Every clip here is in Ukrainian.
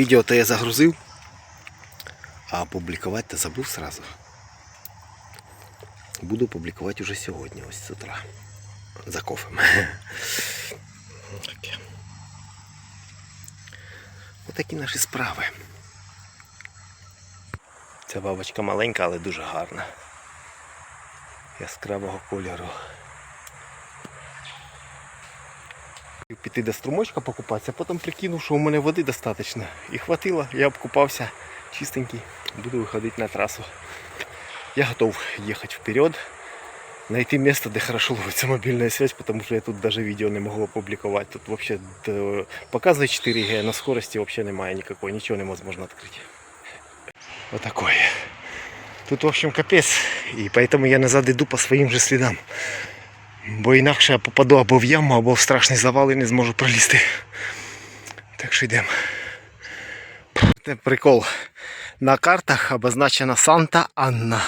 Відео то я загрузив, а опублікувати то забув сразу. Буду публікувати вже сьогодні, ось з утра. За кофем. Таке. Отакі наші справи. Ця бабочка маленька, але дуже гарна. Яскравого кольору. Піти до струмочка покупатися, потім прикинув, що у мене води достатньо. І хватило, я обкупався чистенький, буду виходити на трасу. Я готов ехать вперед, найти место, где хорошо ловится мобильная связь, потому что я тут даже видео не могу опубликовать. Тут вообще да, показывает 4G, но скорости вообще немає никакой, ничего невозможно открыть. Вот такое. Тут, в общем, капец. И поэтому я назад иду по своим же слідам. Бо інакше я попаду або в яму, або в страшний завал і не зможу пролізти. Так що йдемо. Прикол. На картах обозначена Санта Анна,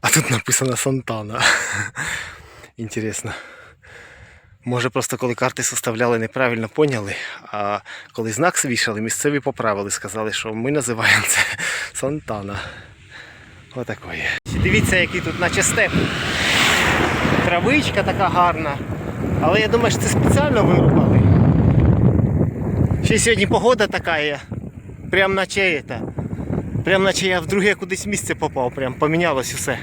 а тут написано Сантана. Інтересно. Може просто коли карти составляли неправильно поняли, а коли знак вішали, місцеві поправили, сказали, що ми називаємо це Сантана. Отакої. Дивіться, який тут наче степ. Травичка така гарна. Але я думаю, що це спеціально вирубали. Ще сьогодні погода така є. Прям наче це. Прям наче я в друге кудись місце попав, прям помінялось усе.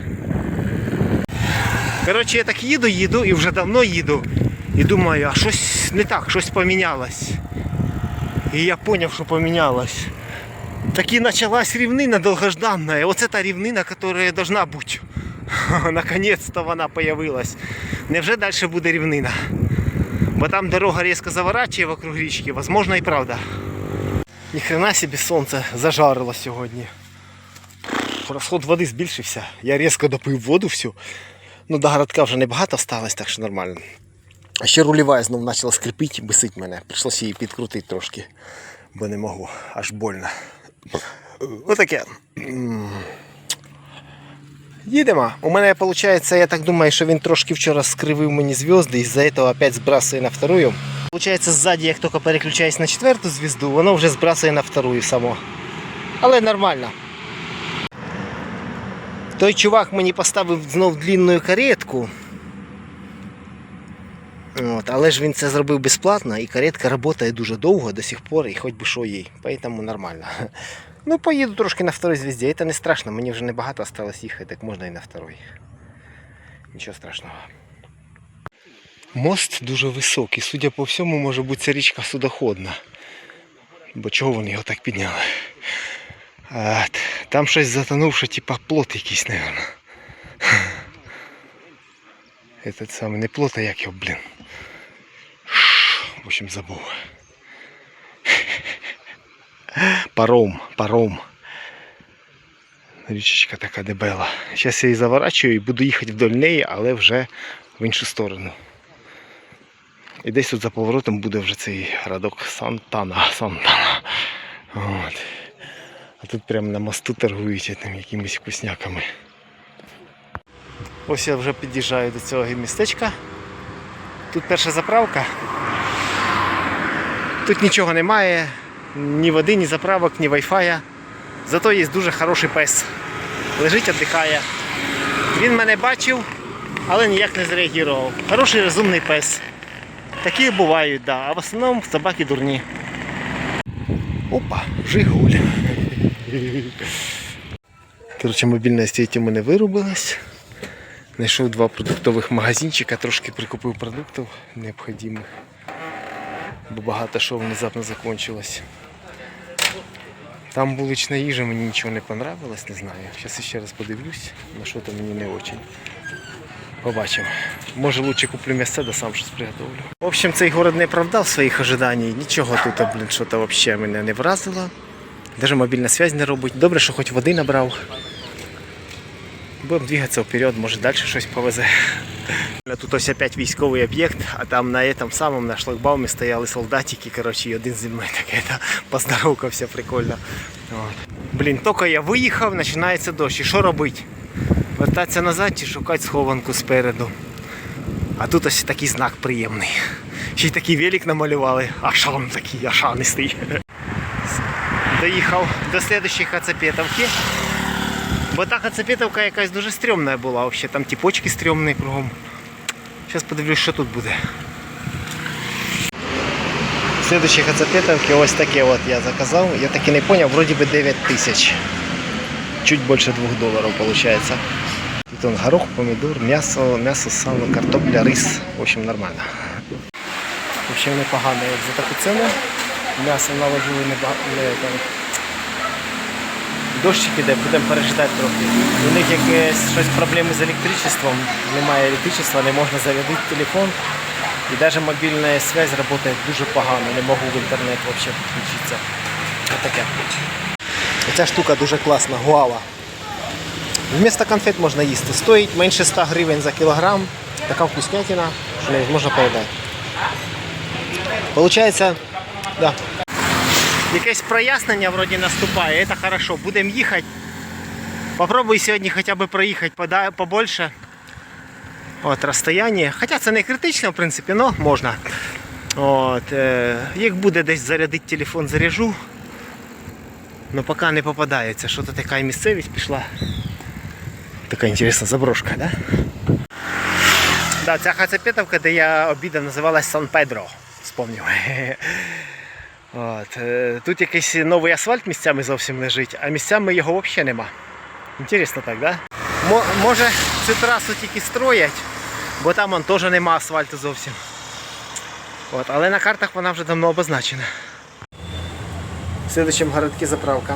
Коротше, я так їду, їду і вже давно їду. І думаю, а щось не так, щось помінялось. І я зрозумів, що помінялось. Таки началась рівнина долгожданная. Оце та рівнина, яка должна бути. Наконец-то вона появилась. Невже далі буде рівнина? Бо там дорога різко заворачує вокруг річки, возможно і правда. Ніхрена собі сонце зажарило сьогодні. Розход води збільшився. Я різко допив воду всю. Ну, до городка вже небагато сталося, так що нормально. А ще рулева знов почала скрипіти, бесить мене. Прийшлося її підкрутити трошки, бо не можу, аж больно. Отаке. Їдемо. У мене виходить, я так думаю, що він трошки вчора скривив мені зв'язки, і з-за цього опять збрасує на вторую. Получається, ззаді, як тільки переключаюсь на четверту звізду, воно вже збрасує на вторую само. Але нормально. Той чувак мені поставив знов длінну каретку. От, але ж він це зробив безплатно і каретка працює дуже довго до сих пор і хоч би що їй. Поэтому нормально. Ну, поїду трошки на второй звізді, це не страшно, мені вже небагато осталось їхати, так можна і на второй. Нічого страшного. Мост дуже високий, судя по всьому, може бути ця річка судоходна. Бо чого вони його так підняли? А, там щось затонувши, типа плот якийсь, наверное. Этот самий не плот, а як його, блін. В общем, забув. Паром, паром. Річечка така дебела. Зараз я її заворачую і буду їхати вдоль неї, але вже в іншу сторону. І десь тут за поворотом буде вже цей городок Сантана. Сантана. От. А тут прямо на мосту торгують там якимись вкусняками. Ось я вже під'їжджаю до цього містечка. Тут перша заправка. Тут нічого немає, ні води, ні заправок, ні вайфая. Зато є дуже хороший пес. Лежить, віддихає. Він мене бачив, але ніяк не зреагував. Хороший розумний пес. Такі бувають, да. а в основному собаки дурні. Опа, Жигуль. Коротше, мобільна сеть у мене вирубилась. Знайшов два продуктових магазинчика, трошки прикупив продуктів необхідних. Бо багато що внезапно закончилось. Там вулична їжа, мені нічого не понравилось, не знаю. Зараз ще раз подивлюсь, на що то мені не дуже. Побачимо. Може лучше куплю місце, да сам щось приготовлю. В общем, цей город не оправдав своїх ожидань. Нічого тут, блін, що то взагалі мене не вразило. Даже мобільна связь не робить. Добре, що хоч води набрав. Будемо двигатися вперед, може далі щось повезе. Тут ось опять військовий об'єкт, а там на этом самому на шлагбаумі стояли солдатики, коротше, і один зі мною таке та поздоровкався прикольно. От. Блін, тільки я виїхав, починається дощ. І що робити? Вертатися назад чи шукати схованку спереду. А тут ось такий знак приємний. Ще й такий велик намалювали, ашан такий, ашанистий. доїхав до слідчої Хацапетовки. Бо та Хацапетовка якась дуже стрьомна була взагалі. Там ті почки стрьомні кругом. Зараз подивлюсь, що тут буде. Слідчі Хацапетовки ось таке от я заказав. Я так і не зрозумів, вроді би 9 тисяч. Чуть більше 2 доларів виходить. Тут он горох, помідор, м'ясо, м'ясо, сало, картопля, рис. В общем, нормально. В общем, непогано за таку ціну. М'ясо наложили небагато. Не, там. Дощик іде, будемо пережидати трохи. У них якесь щось проблеми з електричеством. Немає електричества, не можна зарядити телефон. І навіть мобільна связь працює дуже погано. Не можу в інтернет взагалі підключитися. Ось таке. Ця штука дуже класна, гуава. Вместо конфет можна їсти. Стоїть менше 100 гривень за кілограм. Така вкуснятина, що навіть можна передати. Получається, да. Якесь прояснення вроді наступає, це хорошо. Будемо їхати. Попробуй сьогодні хоча б проїхати побольше. От, розстояння. Хоча це не критично, в принципі, але можна. От, е, як буде десь зарядити телефон, заряжу. Ну поки не попадається. Що то така місцевість пішла. Така інтересна заброшка, да? Да, ця хацепетовка, де я обідав, називалась Сан Педро. Вспомнив. От. е, Тут якийсь новий асфальт місцями зовсім лежить, а місцями його взагалі нема. Інтересно так, да? Мо- може цю трасу тільки строять, бо там он, теж нема асфальту зовсім. От. Але на картах вона вже давно обозначена. В слідчому городці заправка.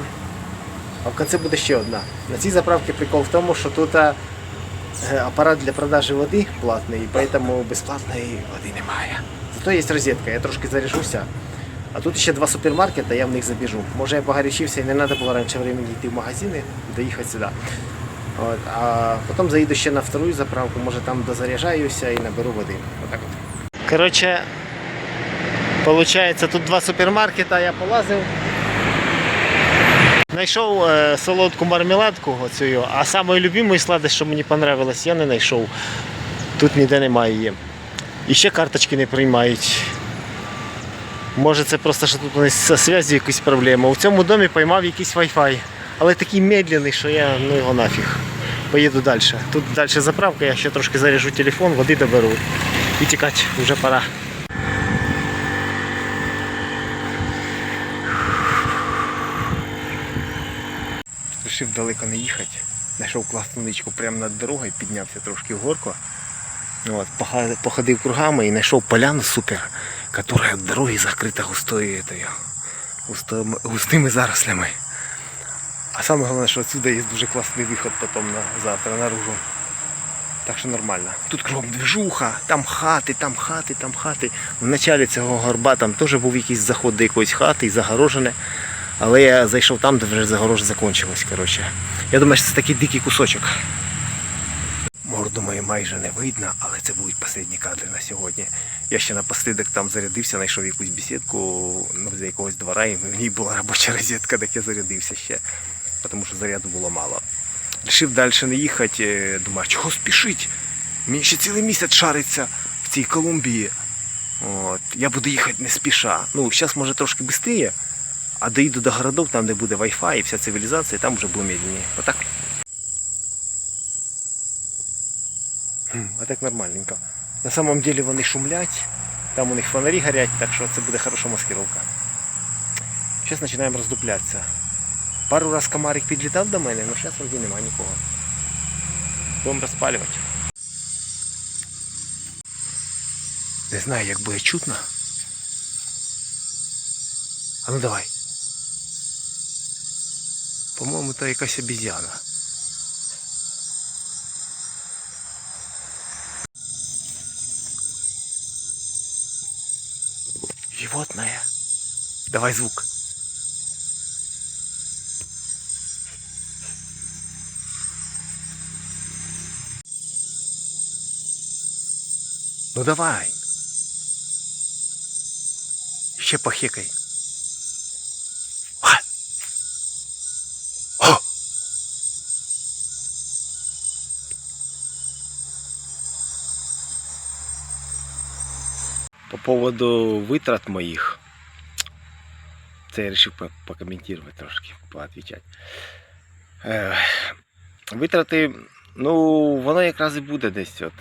А в кінці буде ще одна. На цій заправці прикол в тому, що тут е, апарат для продажі води платний, і тому безплатної води немає. Зато є розетка, я трошки заряжуся. А тут ще два супермаркети, я в них забіжу. Може я погорячився і не треба було раніше времени йти в магазини, доїхати сюди. От, а потім заїду ще на вторую заправку, може там дозаряджаюся і наберу води. Отак от. Коротше, виходить, тут два супермаркети, я полазив. Знайшов е, солодку мармеладку оцю, а самою любимою сладость, що мені понравилось, я не знайшов. Тут ніде немає її. І ще карточки не приймають. Може це просто що тут у нас зі зв'язку якісь проблеми. У цьому домі поймав якийсь Wi-Fi. Але такий медленний, що я ну його нафіг. Поїду далі. Тут далі заправка, я ще трошки заряжу телефон, води доберу. І тікати вже пора. Рішив далеко не їхати. Знайшов класну ничку прямо над дорогою, піднявся трошки в горку. От, походив кругами і знайшов поляну супер, від дороги закрита густою, этою, густими, густими зарослями. А саме головне, що отсюди є дуже класний виход потім на завтра наружу. Так що нормально. Тут кругом движуха, там хати, там хати, там хати. В началі цього горба там теж був якийсь заход до якоїсь хати і загорожене. Але я зайшов там, де вже загорожа закінчилась. Коротше. Я думаю, що це такий дикий кусочок. Майже не видно, але це будуть останні кадри на сьогодні. Я ще напослідок там зарядився, знайшов якусь бесідку ну, за якогось двора, і в ній була робоча розетка, де я зарядився ще, тому що заряду було мало. Рішив далі не їхати, е, думаю, чого спішить? Мені ще цілий місяць шариться в цій Колумбії. От, я буду їхати не спіша. Ну, зараз може трошки швидше, а доїду до городов, там, де буде Wi-Fi і вся цивілізація, там вже буде медленніше. Отак. А так нормальненько. На самом деле вони шумлять, там у них фонарі горять, так що це буде хороша маскировка. Зараз починаємо роздуплятися. Пару раз комарик підлітав до мене, але зараз вроді немає нікого. Будемо розпалювати. Не знаю, як буде чутно. А ну давай. По-моєму, то якась обіз'яна. Животное. Давай звук. Ну давай. Ще похекай. Поводу витрат моїх. Це я вирішив по- покоментувати трошки, поотвічати. Витрати, ну, воно якраз і буде десь. От.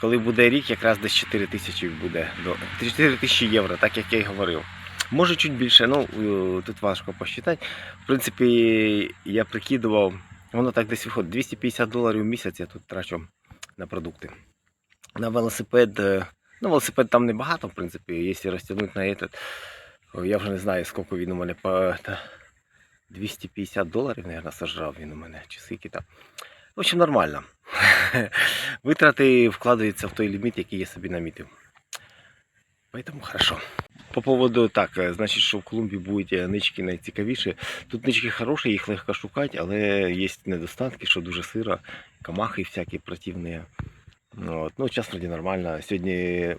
Коли буде рік, якраз десь 4 тисячі буде. до- 4 тисячі євро, так як я й говорив. Може чуть більше, ну е, тут важко посчитати. В принципі, я прикидував, воно так десь виходить. 250 доларів в місяць я тут трачу на продукти. На велосипед, е, ну велосипед там небагато, в принципі, якщо розтягнути на этот, я вже не знаю, скільки він у мене по 250 доларів, мабуть, сожрав він у мене, чи скільки там. В общем, нормально. Витрати вкладаються в той ліміт, який я собі намітив. Поэтому хорошо. По поводу так, е, значить, що в Колумбії будуть е, нички найцікавіші. Тут нички хороші, їх легко шукати, але є недостатки, що дуже сиро, камахи всякі противні. От. Ну, час вроді нормально. Сьогодні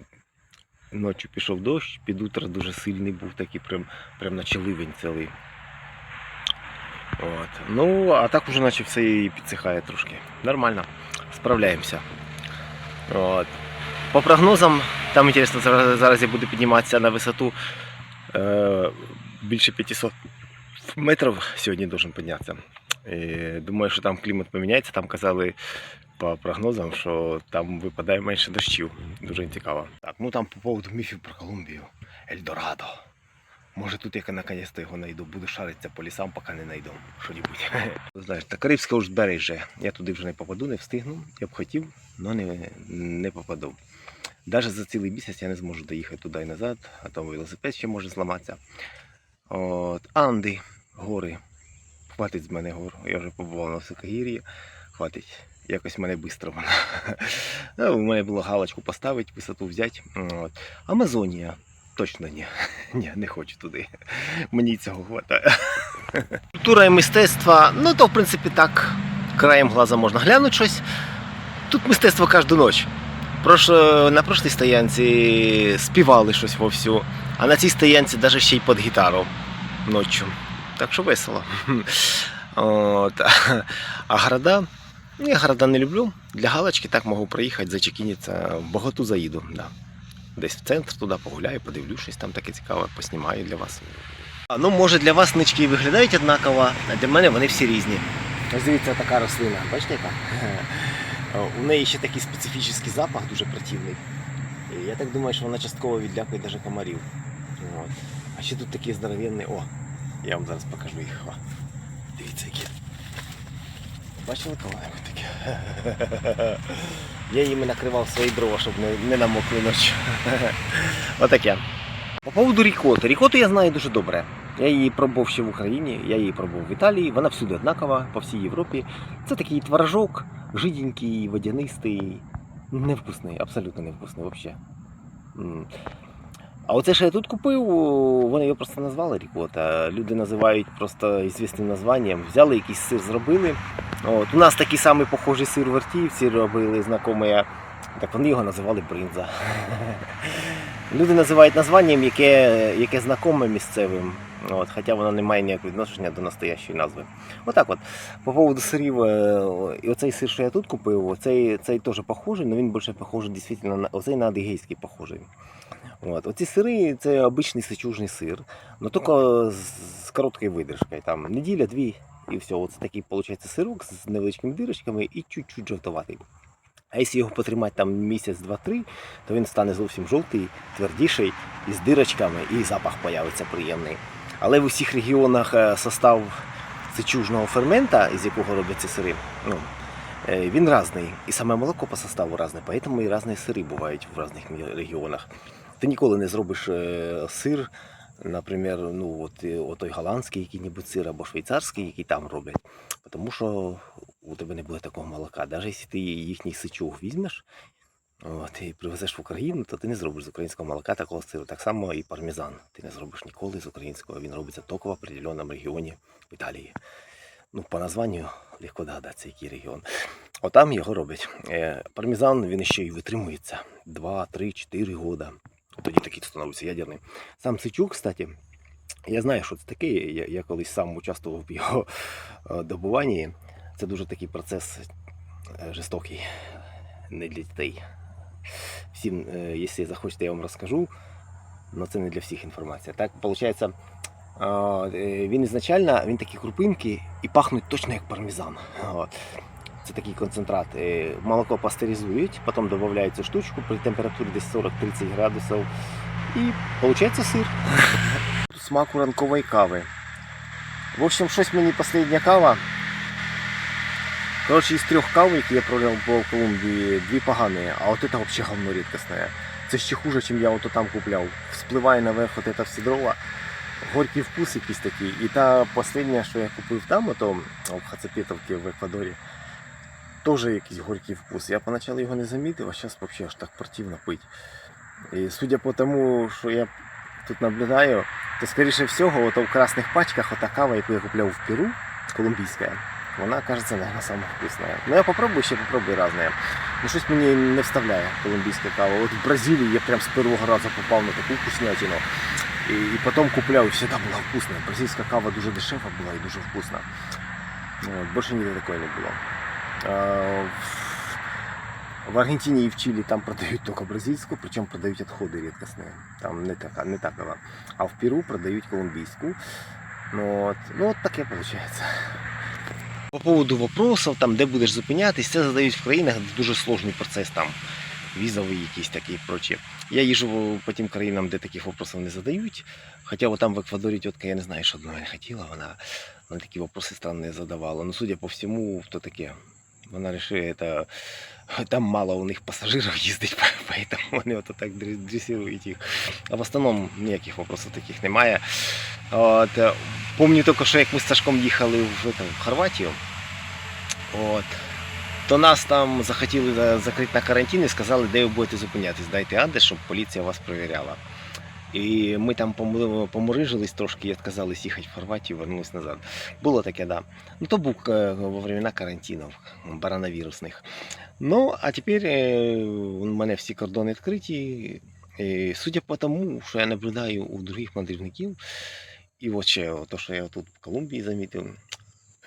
ночі пішов дощ, під утро дуже сильний був, такий прям, прям наче ливень цілий. От. Ну, а так уже наче все і підсихає трошки. Нормально. Справляємося. От. По прогнозам, там інтересно, зараз, я буду підніматися на висоту е, більше 500 метрів сьогодні должен піднятися. І думаю, що там клімат поміняється. Там казали по прогнозам, що там випадає менше дощів. Дуже цікаво. Так, ну там по поводу міфів про Колумбію. Ельдорадо. Може тут я наконець-то його знайду. Буду шаритися по лісам, поки не знайду що-небудь. Знаєш, та Карибське узбережжя. Я туди вже не попаду, не встигну. Я б хотів, але не, не попаду. Навіть за цілий місяць я не зможу доїхати туди і назад, а там велосипед ще може зламатися. От, Анди, гори. Хватить з мене гор. Я вже побував на високогір'ї. Хватить. Якось мене швидко вона. Ну, У мене було галочку поставити, висоту взяти. От. Амазонія. Точно ні. Ні, не хочу туди. Мені цього хватає. Культура і мистецтво, ну то в принципі так. Краєм глаза можна глянути щось. Тут мистецтво кожну ніч. На прошлій стоянці співали щось вовсю, а на цій стоянці навіть ще й під гітару ночі. Так що весело. От. А города? Ну, я города не люблю. Для галочки так можу приїхати, зачекінитися, в Боготу заїду. Да. Десь в центр туди погуляю, подивлюсь, щось там таке цікаве, поснімаю для вас. А, ну, може для вас нички виглядають однаково, а для мене вони всі різні. Ось дивіться, така рослина, бачите яка? У неї ще такий специфічний запах, дуже противний. І я так думаю, що вона частково відлякує навіть комарів. От. А ще тут такі здоровенні. О, я вам зараз покажу їх. О, дивіться, які. Бачили коли-небудь? Я їми накривав свої дрова, щоб не, не намокли ночі. Отаке. По поводу рікоти. Рікоту я знаю дуже добре. Я її пробував ще в Україні, я її пробував в Італії, вона всюди однакова, по всій Європі. Це такий творожок, жиденький, водянистий, невкусний, абсолютно невкусний взагалі. А оце, що я тут купив, вони його просто назвали рікота. Люди називають просто звісним названням. Взяли якийсь сир, зробили. От, у нас такий самий похожий сир в Вертіївці робили, знайомі. Так вони його називали бринза. Люди називають названням, яке, яке знакоме місцевим, от, хоча воно не має ніякого відношення до настоящої назви. Отак от. По поводу сирів, е, і оцей сир, що я тут купив, оцей, цей теж похожий, але він більше похожий дійсно на оцей на адигейський похожий. От. Оці сири це обичний сичужний сир, але тільки з, короткою видержкою. Там неділя, дві і все. Оце такий виходить сирок з невеличкими дирочками і чуть-чуть жовтоватий. А якщо його потримати там місяць, два-три, то він стане зовсім жовтий, твердіший, із дирочками, і запах появиться приємний. Але в усіх регіонах е, состав сичужного фермента, із якого роблять ці сири, ну, е, він різний. І саме молоко по составу різне, тому і різні сири бувають в різних регіонах. Ти ніколи не зробиш е, сир, наприклад, ну, от, е, отой голландський який-небудь сир або швейцарський, який там роблять. Тому що у тебе не буде такого молока. Навіть якщо ти їхній сичуг візьмеш от, і привезеш в Україну, то ти не зробиш з українського молока такого сиру. Так само і пармезан. Ти не зробиш ніколи з українського. Він робиться тільки в определеному регіоні в Італії. Ну, по названню легко догадатися, який регіон. Отам його роблять. Е, Пармезан він ще й витримується 2, 3, 4 года. Тоді такий становиться ядерний. Сам сичук, кстати, я знаю, що це таке. Я, я колись сам участвував в його е, добуванні. Це дуже такий процес е, жорстокий, не для дітей. Всім, е, якщо захочете, я вам розкажу, але це не для всіх інформація. Так, виходить, Він ізначально він такі крупинки і пахнуть точно як пармезан. Це такий концентрат. Е, Молоко пастеризують, потім додають штучку при температурі десь 40-30 градусів. І виходить сир. Смак у ранкової кави. В общем, щось мені остання кава. Коротше, із трьох кав, які я пробував в Колумбії, дві погані, а от це взагалі говно рідкісне. Це ще хуже, ніж я ото там купляв. Вспливає наверх от це всі дрова. Горький вкус якийсь такий. І та остання, що я купив там, ото в Хацепетовці в Еквадорі, теж якийсь горький вкус. Я поначалу його не замітив, а зараз взагалі аж так противно пити. І судя по тому, що я тут наблюдаю, то скоріше всього, ото в красних пачках ота кава, яку я купляв в Перу, колумбійська, вона, кажется, наверное, самая вкусная. Ну я попробую, ще попробую разные. Ну щось мені не вставляє колумбійська кава. От в Бразилії я прям з першого разу попав на таку вкуснятину. І, і потім купляв, і завжди була вкусна. Бразильська кава дуже дешева була і дуже вкусна. От, більше ніде такої не було. А, в, Аргентині і в Чилі там продають тільки бразильську, причому продають відходи рідкісні. Там не така, не такова. А в Перу продають колумбійську. Ну, от, ну от таке виходить. По поводу вопросов, там, де будеш зупинятись, це задають в країнах дуже сложний процес там. Візовий якийсь такий прочі. Я їжджу по тим країнам, де таких вопросів не задають. Хоча там в Еквадорі тітка, я не знаю, що до мене хотіла, вона, вона такі вопроси странні задавала. Ну, судя по всьому, то таке. Вона вирішує, це, там мало у них пасажирів їздить, поэтому вони от так дресирують їх. А в основному ніяких вопросів таких немає. От, е, Помню тільки, що як ми з Сашком їхали в, это, в Хорватію, от, то нас там захотіли закрити на карантин і сказали, де ви будете зупинятись, дайте адрес, щоб поліція вас перевіряла. І ми там пому- помурижились трошки і відказались їхати в Хорватію, вернулись назад. Було таке, да. Ну то був е, во времена карантинів, барановірусних. Ну, а тепер е, у мене всі кордони відкриті. І, судя по тому, що я наблюдаю у других мандрівників, і от то, що я тут в Колумбії замітив,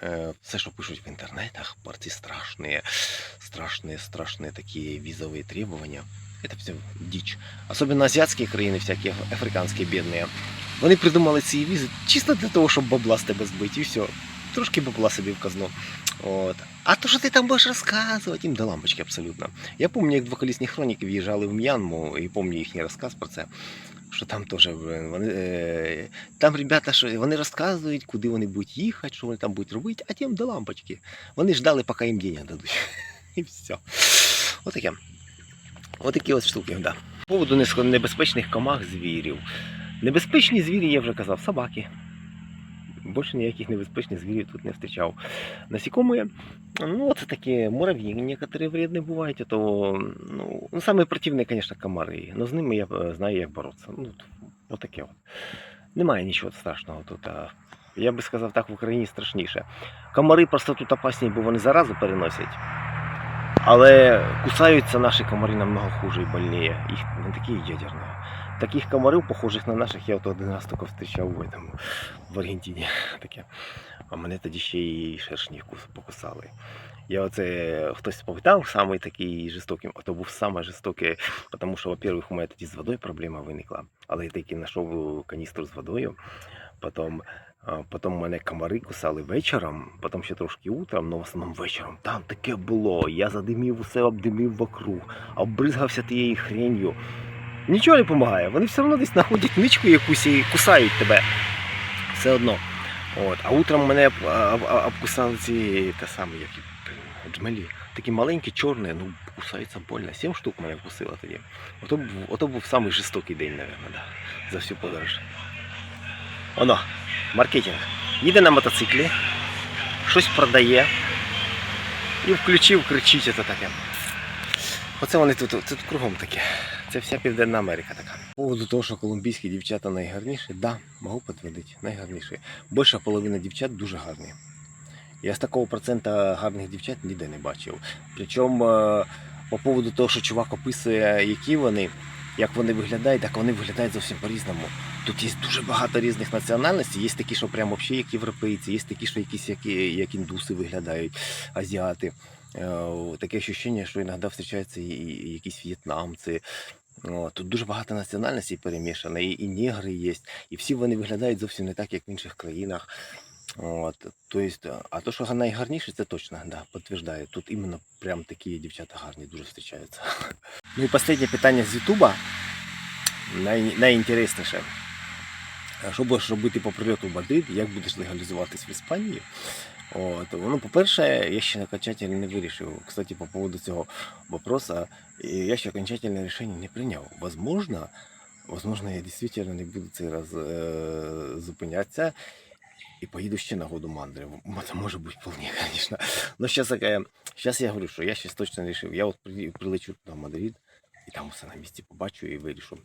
е, все, що пишуть в інтернетах, про ці страшні, страшні, страшні такі візові требування, це все діч. Особенно азіатські країни, всякі африканські бідні, вони придумали ці візи чисто для того, щоб бабла з тебе збити, і все. Трошки бабла собі в казну. От. А то, що ти там будеш розказувати, їм до лампочки абсолютно. Я пам'ятаю, як двоколісні хроніки в'їжджали в М'янму, і пам'ятаю їхній розказ про це. Що там теж вони, е, там ребята, що вони розказують, куди вони будуть їхати, що вони там будуть робити, а тим до лампочки. Вони ждали, поки їм денег дадуть. І все. Отаке. Отакі от штуки, да. По поводу нес- небезпечних комах звірів. Небезпечні звірі, я вже казав, собаки. Більше ніяких небезпечних звірів тут не зустрічав. Насекомые, ну, це такі муравьи, некоторые вредні бувають, а то, ну, ну, самые противные, конечно, комары. Но з ними я е, знаю, як боротися. Ну, от, от таке от. Немає нічого страшного тут. А я би сказав так, в Україні страшніше. Комари просто тут опасні, бо вони заразу переносять. Але кусаються наші комари намного хуже і больніє. Їх вони такі ядерні. Таких комарів, похожих на наших, я от один раз тільки зустрічав в, этом, в Аргентині. Таке. А мене тоді ще і шершні покусали. Я оце хтось спитав, самий такий жорстокий, а то був саме жорстокий, тому що, во-первых, у мене тоді з водою проблема виникла, але я таки знайшов каністру з водою. Потім, потім мене комари кусали вечором, потім ще трошки утром, але в основному вечором. Там таке було. Я задимів усе, обдимів вокруг, обризгався тією хренью. Нічого не допомагає. Вони все одно десь знаходять ничку якусь і кусають тебе. Все одно. От. А утром мене об- об- об- обкусали ці те саме, як і, джмелі. Такі маленькі, чорні, ну кусаються больно. Сім штук мене вкусило тоді. Ото був, ото був самий жорстокий день, мабуть, да, за всю подорож. Оно, маркетинг. Їде на мотоциклі, щось продає і включив, кричить це таке. Оце вони тут, тут кругом таке. Це вся Південна Америка така. По поводу того, що колумбійські дівчата найгарніші, да, можу підтвердити, найгарніші. Більша половина дівчат дуже гарні. Я з такого процента гарних дівчат ніде не бачив. Причому е, по поводу того, що чувак описує, які вони, як вони виглядають, так вони виглядають зовсім по-різному. Тут є дуже багато різних національностей. Є такі, що прямо взагалі як європейці, є такі, що якісь як, як індуси виглядають, азіати. Е, Таке ощущення, що іноді зустрічаються і- якісь в'єтнамці. Тут дуже багато національностей перемішано, і, і негри є, і всі вони виглядають зовсім не так, як в інших країнах. От, то есть, а то, що найгарніше, це точно, да, підтверждаю. Тут іменно прям такі дівчата гарні дуже зустрічаються. Ну і останнє питання з Ютуба. Най, найінтересніше. Що будеш робити по прильоту в Мадрид, як будеш легалізуватись в Іспанії? От, ну, по-перше, я ще окончательно не вирішив. Кстати, по поводу цього вопроса, я ще окончательне рішення не прийняв. Возможно, возможно, я дійсно не буду цей раз е- зупинятися і поїду ще на году мандри. М- Це може бути вполне, звісно. Ну, зараз, зараз я говорю, що я ще точно рішив. Я от прилечу туди в Мадрид, і там все на місці побачу і вирішу.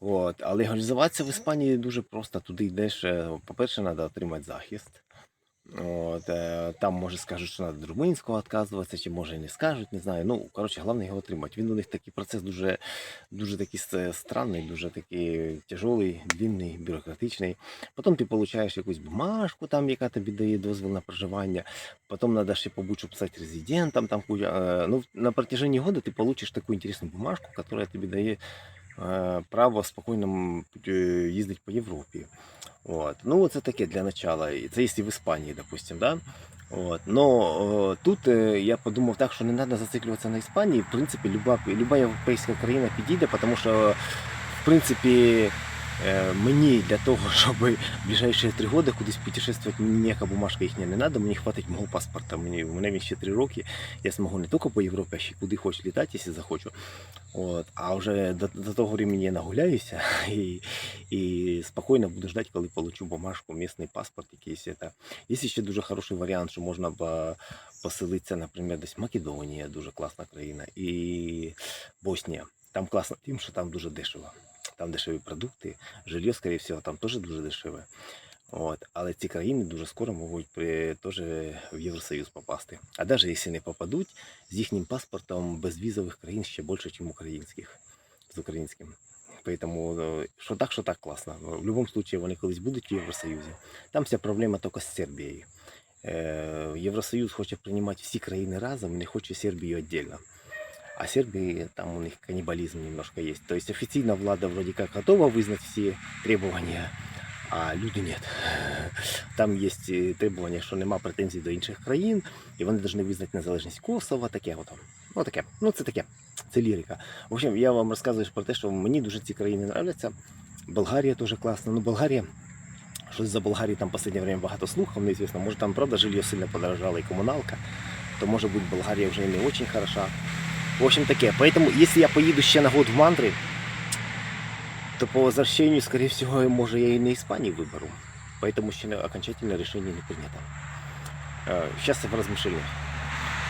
От. Але легалізуватися в Іспанії дуже просто. Туди йдеш, е, по-перше, треба отримати захист. От, е, там може скажуть, що треба від румунського відказуватися, чи може не скажуть, не знаю. Ну, коротше, головне його отримати. Він у них такий процес дуже, дуже такий странний, дуже такий тяжелий, длинний, бюрократичний. Потім ти отримуєш якусь бумажку, там, яка тобі дає дозвіл на проживання. Потім треба ще побути, щоб стати резидентом. Там, е, ну, на протяжении года ти получиш таку інтересну бумажку, яка тобі дає е, право спокійно їздити по Європі. От. Ну, це таке для начала. Це якщо в Іспанії, допустим, да? От. Но тут е, я подумав так, що не треба зациклюватися на Іспанії. В принципі, люба, люба європейська країна підійде, тому що, в принципі, мені для того, щоб в ближайші три роки кудись путешествувати, мені ніяка бумажка їхня не треба, мені хватить мого паспорта. Мені, у мене він ще три роки, я зможу не тільки по Європі, а ще куди хочу літати, якщо захочу. От. А вже до, до того времени я нагуляюся і, і спокійно буду ждати, коли получу бумажку, місний паспорт якийсь. Это. Є ще дуже хороший варіант, що можна б поселитися, наприклад, десь Македонія, дуже класна країна, і Боснія. Там класно тим, що там дуже дешево. Там дешеві продукти, жилье, скоріше всього, там теж дуже дешеве. От. Але ці країни дуже скоро можуть при, теж в Євросоюз попасти. А навіть якщо не попадуть, з їхнім паспортом безвізових країн ще більше, ніж українських з українським. Поэтому е, що так, що так класно. В будь-якому випадку вони колись будуть в Євросоюзі. Там вся проблема тільки з Сербією. Е, Євросоюз хоче приймати всі країни разом, не хоче Сербію віддільно. А Сербии там у них каннибализм немножко есть. То есть официально влада вроде как готова вызнать все требования, а люди нет. Там є е, требування, що нема претензій до інших країн, і вони повинні визнати незалежність Косова, таке от. Ну таке. Ну це таке. Це лірика. В общем, я вам розказую про те, що мені дуже ці країни нравляться. Болгарія теж класна. Ну, Болгарія, щось за Болгарії там в останнє время багато слухів, неізвісно. Може там правда жилье сильно подорожало і комуналка, то може бути Болгарія вже не дуже хороша. В общем таке. Поэтому, если я поеду ще на год в Мандри, то по возвращению, скорее всего, може я и на Испании выберу. Поэтому ще не- окончательное решение не принято. Сейчас я в размышлениях.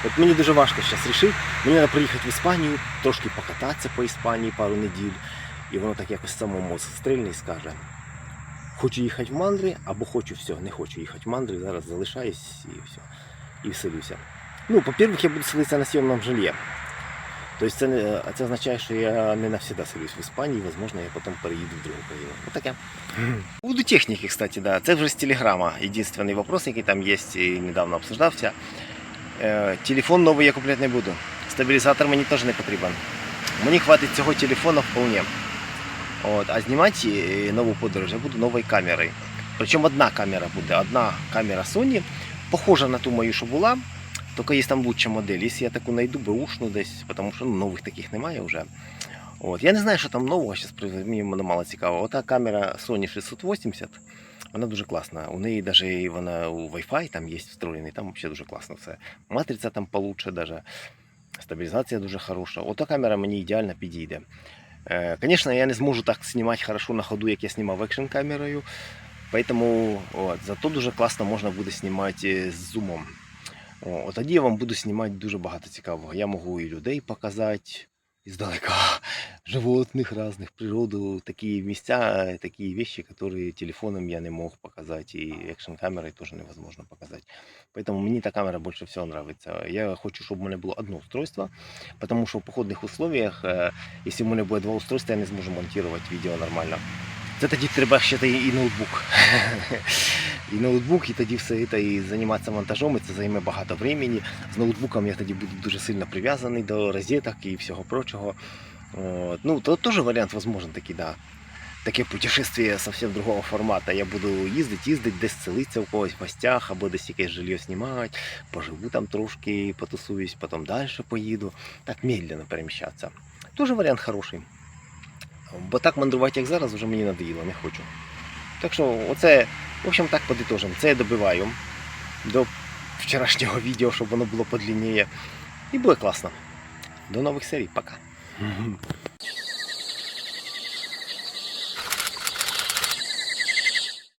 От мені дуже важко зараз рішити. Мені треба приїхати в Іспанію, трошки покататися по Іспанії пару неділь. І воно так якось само мозг стрільне і скаже. Хочу їхати в Мандри, або хочу все, не хочу їхати в Мандри, зараз залишаюсь і все. І вселюся. Ну, по-перше, я буду селитися на съемному жилье. Тобто це, це означає, що я не навсегда селюсь в Іспанії, можливо, я потім переїду в другу країну. Ось таке. По техніки, кстати, да. Це вже з телеграма. Єдиний вопрос, який там є і недавно обсуждався. Е, телефон новий я купляти не буду. Стабілізатор мені теж не потрібен. Мені хватить цього телефона вполне. От, а знімати е, нову подорож я буду новою камерою. Причому одна камера буде, одна камера Sony, похожа на ту мою, що була. Тільки є там лучша модель. Якщо я таку знайду, беушну десь, тому що ну, нових таких немає вже. От. Я не знаю, що там нового, зараз мені воно мало цікаво. Ота камера Sony 680, вона дуже класна. У неї навіть вона у Wi-Fi там є встроєний, там взагалі дуже класно все. Матриця там получше даже. Стабілізація дуже хороша. Ота камера мені ідеально підійде. Е, Звісно, я не зможу так знімати хорошо на ходу, як я знімав екшн камерою. Поэтому от, зато дуже класно можна буде знімати е, з зумом. О, тоді я вам буду знімати дуже багато цікавого. Я можу і людей показати іздалека, животних різних, природу, такі місця, е, такі вещи, які телефоном я не мог показати, і екшн камерою теж невозможно показати. Поэтому мені та камера більше всього подобається. Я хочу, щоб у мене було одне устройство, тому що в походних условиях, е, якщо в мене буде два устройства, я не зможу монтувати відео нормально. Це тоді треба ще та ноутбук. І ноутбук, і тоді все це, і займатися монтажом, і це займе багато времени. З ноутбуком я тоді буду дуже сильно прив'язаний до розеток і всього прочого. Вот. Ну, то тоже вариант возможен такий, да. Таке путешествие совсем другого формата. Я буду їздити, їздити, десь селитися у когось в гостях, або десь якесь жилье знімати, поживу там трошки, потусуюсь, потім далі поїду. Так медленно переміщатися. Тоже варіант хороший. Бо так мандрувати, як зараз, вже мені надоїло, не хочу. Так що, оце, в общем, так подитожимо. Це я добиваю до вчорашнього відео, щоб воно було подлінніє. І буде класно. До нових серій. Пока.